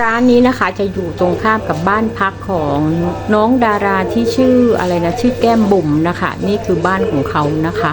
ร้านนี้นะคะจะอยู่ตรงข้ามกับบ้านพักของน้องดาราที่ชื่ออะไรนะชื่อแก้มบุ๋มนะคะ นี่คือบ้านของเขานะคะ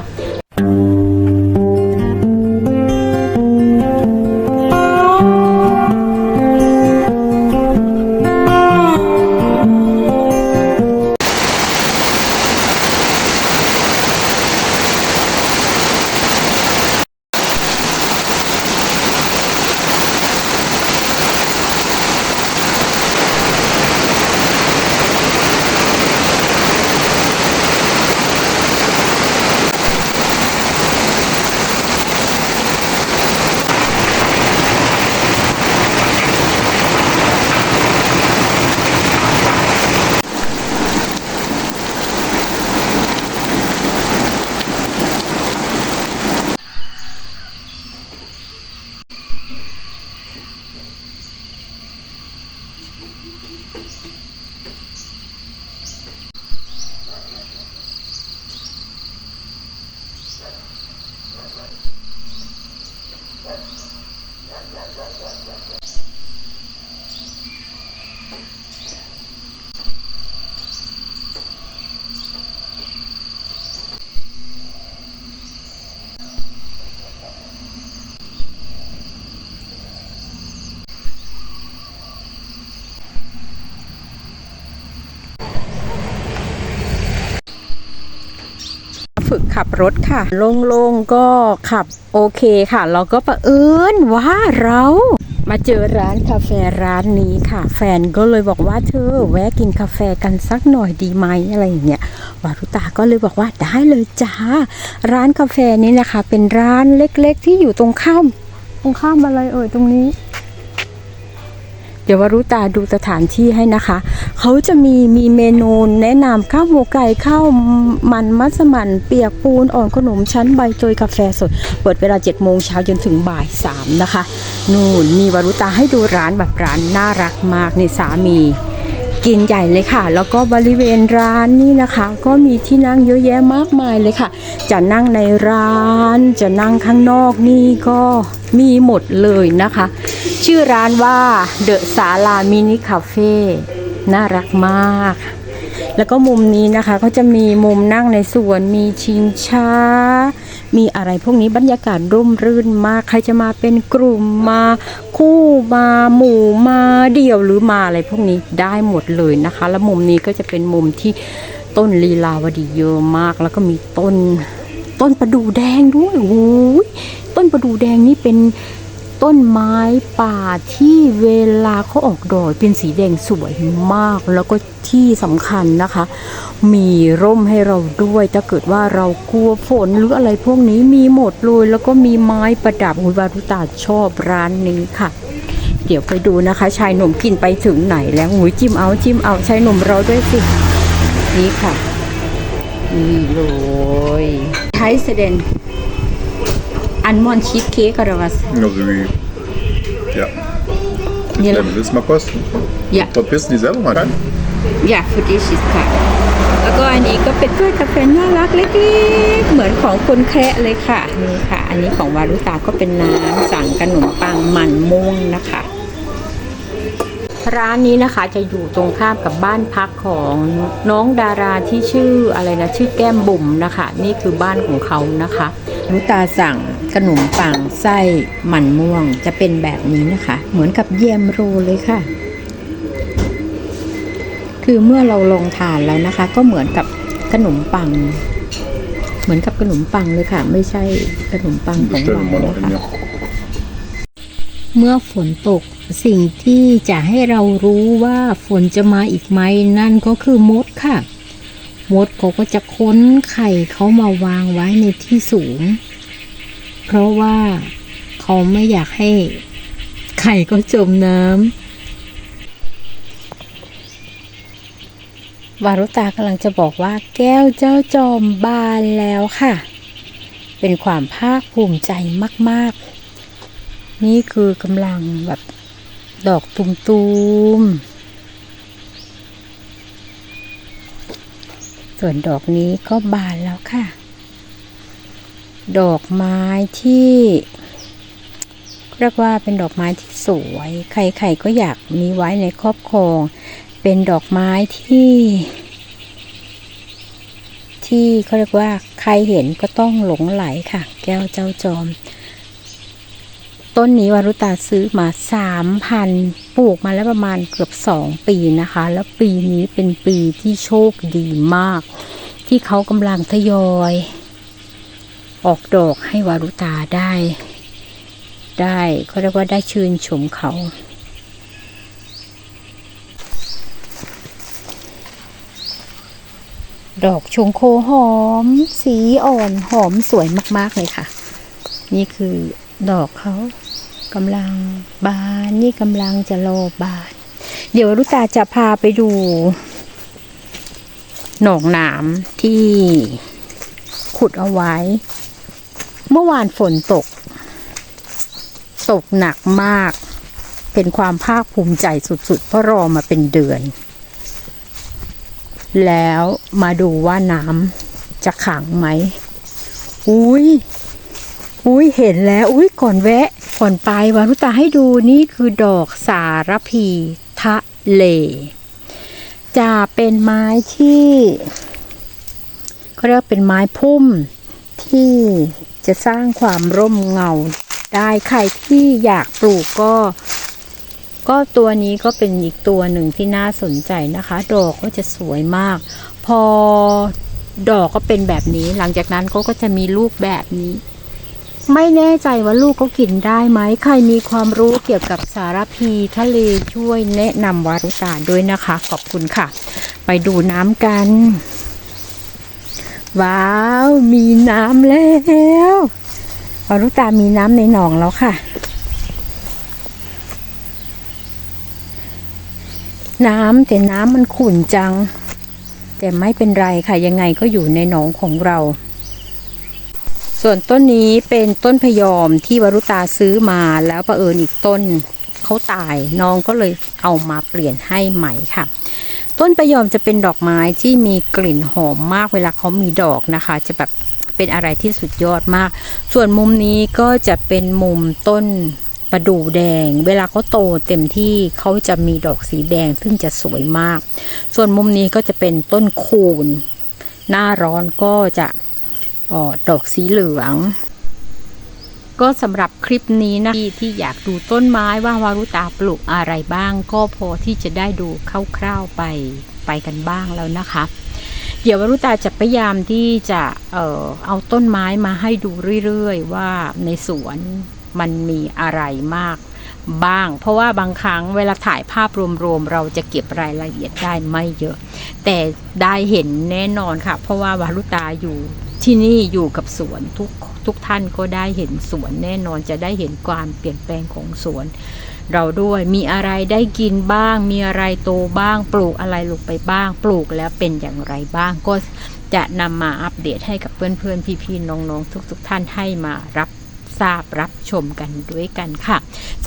ขับรถค่ะ โล่งๆก็ขับโอเคค่ะ เราก็ประเอิญว่าเรามาเจอร้านกาแฟร้านนี้ค่ะ แฟนก็เลยบอกว่าเธอแวะกินกาแฟกันสักหน่อยดีไหมอะไรอย่างเงี้ยวารุตาก็เลยบอกว่าได้เลยจ้า ร้านกาแฟนี้นะคะ เป็นร้านเล็กๆ ที่อยู่ตรงข้ามตรงข้ามอะไรเอ่ยตรงนี้ ดี๋ยววารุตาดูสถานที่ให้นะคะ เขาจะมีมีเมนูแนะนำข้าวหมูไก่ข้าวมันมัสมั่นเปียกปูนอ่อนขนมชั้นใบเตยกาแฟสด เปิดเวลา7โมงเช้าจนถึงบ่าย3นะคะ นู่นมีวารุตาให้ดูร้านแบบร้านน่ารักมากในสามีกินใหญ่เลยค่ะ แล้วก็บริเวณร้านนี่นะคะ ก็มีที่นั่งเยอะแยะมากมายเลยค่ะ จะนั่งในร้าน จะนั่งข้างนอกนี่ก็มีหมดเลยนะคะ ชื่อร้านว่าเดอะสาลามินิคาเฟ่น่ารักมาก แล้วก็มุมนี้นะคะก็จะมีมุมนั่งในสวนมีชิงช้า มีอะไรพวกนี้บรรยากาศร่มรื่นมาก ใครจะมาเป็นกลุ่มมาคู่มาหมู่มาเดี่ยวหรือมาอะไรพวกนี้ได้หมดเลยนะคะ แล้วมุมนี้ก็จะเป็นมุมที่ต้นลีลาวดีเยอะมาก แล้วก็มีต้นต้นประดู่แดงด้วยโอ้ยต้นประดู่แดงนี่เป็น ต้นไม้ป่าที่เวลาเขาออกดอกเป็นสีแดงสวยมาก แล้วก็ที่สำคัญนะคะ มีร่มให้เราด้วยถ้าเกิดว่าเรากลัวฝนหรืออะไรพวกนี้มีหมดเลยแล้วก็มีไม้ประดับอุยวารุตาชอบร้านนี้ค่ะ เดี๋ยวไปดูนะคะ ชายหนุ่มกินไปถึงไหนแล้วหุยจิ้มเอาจิ้มเอาชายหนุ่มเราด้วยสินี่ค่ะนี่เลยไทยเสดน อันมอนชีสเค้กอะไรวะ Also wie. Ja. Ja. Dann willst du mal kosten? Ja. Dort bist du die selber mal rein? อยากฟูดิชิสค่ะแล้วก็อันนี้ก็เป็นถ้วยกาแฟน่ารักเล็กๆ เหมือนของคนแคระเลยค่ะนี่ค่ะ อันนี้ของวารุตาก็เป็นน้ำสั่งขนมปังมันม่วงนะคะ ร้านนี้นะคะจะอยู่ตรงข้ามกับบ้านพักของน้องดาราที่ชื่ออะไรนะชื่อแก้มบุ๋มนะคะ นี่คือบ้านของเขานะคะนุตาสั่ง ขนมปังไส้มันม่วงจะเป็นแบบนี้นะคะ เหมือนกับเยมโรเลยค่ะ คือเมื่อเราลงทานแล้วนะคะ ก็เหมือนกับขนมปัง เหมือนกับขนมปังเลยค่ะ ไม่ใช่ขนมปังของหวานนะคะเมื่อฝนตกสิ่งที่จะให้เรารู้ว่าฝนจะมาอีกไหมนั่นก็คือมดค่ะ มดเขาก็จะค้นไข่เขามาวางไว้ในที่สูง เพราะว่าเขาไม่อยากให้ไข่ก็จมน้ำวารุตากำลังจะบอกว่าแก้วเจ้าจอมบานแล้วค่ะ เป็นความภาคภูมิใจมาก ๆ นี่คือกำลังแบบดอกตุมๆส่วนดอกนี้ก็บานแล้วค่ะ ดอกไม้ที่เรียกว่าเป็นดอกไม้ที่สวย ใครๆก็อยากมีไว้ในครอบครอง เป็นดอกไม้ที่ ที่เขาเรียกว่าใครเห็นก็ต้องหลงไหลค่ะ แก้วเจ้าจอม ต้นนี้วารุตาซื้อมาสามพันปลูกมาแล้วประมาณเกือบสองปีนะคะ แล้วปีนี้เป็นปีที่โชคดีมาก ที่เขากำลังทยอย ออกดอกให้วารุตาได้ ได้เขาเรียกว่าได้ชื่นชมเขา ดอกชงโคหอม สีอ่อนหอมสวยมากๆเลยค่ะ นี่คือดอกเขากำลังบานนี่กำลังจะโลบาน เดี๋ยวรุตาจะพาไปดู หนองน้ำที่ขุดเอาไว้ เมื่อวานฝนตก ตกหนักมาก เป็นความภาคภูมิใจสุดๆ เพราะรอมาเป็นเดือน แล้วมาดูว่าน้ำจะขังไหม อุ้ยอุ้ยเห็นแล้ว อุ้ยก่อนแวะ ก่อนไปวารุตาให้ดูนี่คือดอกสารพีทะเล จะเป็นไม้ที่เขาเรียกเป็นไม้พุ่มที่ จะสร้างความร่มเงาได้ใครที่อยากปลูกก็ ก็ตัวนี้ก็เป็นอีกตัวหนึ่งที่น่าสนใจนะคะ ดอกก็จะสวยมาก พอดอกก็เป็นแบบนี้ หลังจากนั้นเขาก็จะมีลูกแบบนี้ ไม่แน่ใจว่าลูกเขากินได้ไหมใครมีความรู้เกี่ยวกับสารพีทะเลช่วยแนะนำวารุตาด้วยนะคะ ขอบคุณค่ะ ไปดูน้ำกัน ว้าว มีน้ำแล้ววารุตามีน้ำในหนองแล้วค่ะ น้ำแต่น้ำมันขุ่นจัง แต่ไม่เป็นไรค่ะ ยังไงก็อยู่ในหนองของเรา ส่วนต้นนี้เป็นต้นพยอมที่วรุตาซื้อมาแล้วประเอิญอีกต้นเขาตายน้องก็เลยเอามาเปลี่ยนให้ใหม่ค่ะ ต้นพยอมจะเป็นดอกไม้ที่มีกลิ่นหอมมากเวลาเขามีดอกนะคะ จะแบบเป็นอะไรที่สุดยอดมาก ส่วนมุมนี้ก็จะเป็นมุมต้นประดู่แดง เวลาเขาโตเต็มที่เขาจะมีดอกสีแดงซึ่งจะสวยมาก ส่วนมุมนี้ก็จะเป็นต้นคูน หน้าร้อนก็จะออดอกสีเหลือง ก็สำหรับคลิปนี้นะที่ที่อยากดูต้นไม้ว่าวารุตาปลูกอะไรบ้าง ก็พอที่จะได้ดูคร่าวๆไปไปกันบ้างแล้วนะคะ เดี๋ยววารุตาจะพยายามที่จะเอ่อเอาต้นไม้มาให้ดูเรื่อยๆ ว่าในสวนมันมีอะไรมากบ้าง เพราะว่าบางครั้งเวลาถ่ายภาพรวมๆ เราจะเก็บรายละเอียดได้ไม่เยอะ แต่ได้เห็นแน่นอนค่ะ เพราะว่าวารุตาอยู่ ที่นี่อยู่กับสวนทุกทุกท่านก็ได้เห็นสวนแน่นอนจะได้เห็นความเปลี่ยนแปลงของสวน เราด้วยมีอะไรได้กินบ้าง มีอะไรโตบ้าง ปลูกอะไรลงไปบ้าง ปลูกแล้วเป็นอย่างไรบ้างก็จะนำมาอัปเดตให้กับเพื่อนๆ พี่ๆ น้องๆ ทุกๆท่านให้มารับทราบรับชมกันด้วยกันค่ะ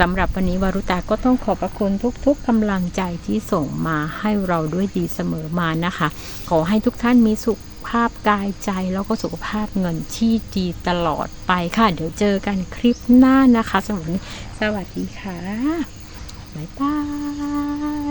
สำหรับวันนี้วารุตาก็ต้องขอบพระคุณทุกๆกำลังใจที่ส่งมาให้เราด้วยดีเสมอมานะคะ ขอให้ทุกท่านมีสุข ภาพกายใจแล้วก็สุขภาพเงินที่ดีตลอดไปค่ะ เดี๋ยวเจอกันคลิปหน้านะคะสำหรับวันนี้สวัสดีค่ะ บ๊ายบาย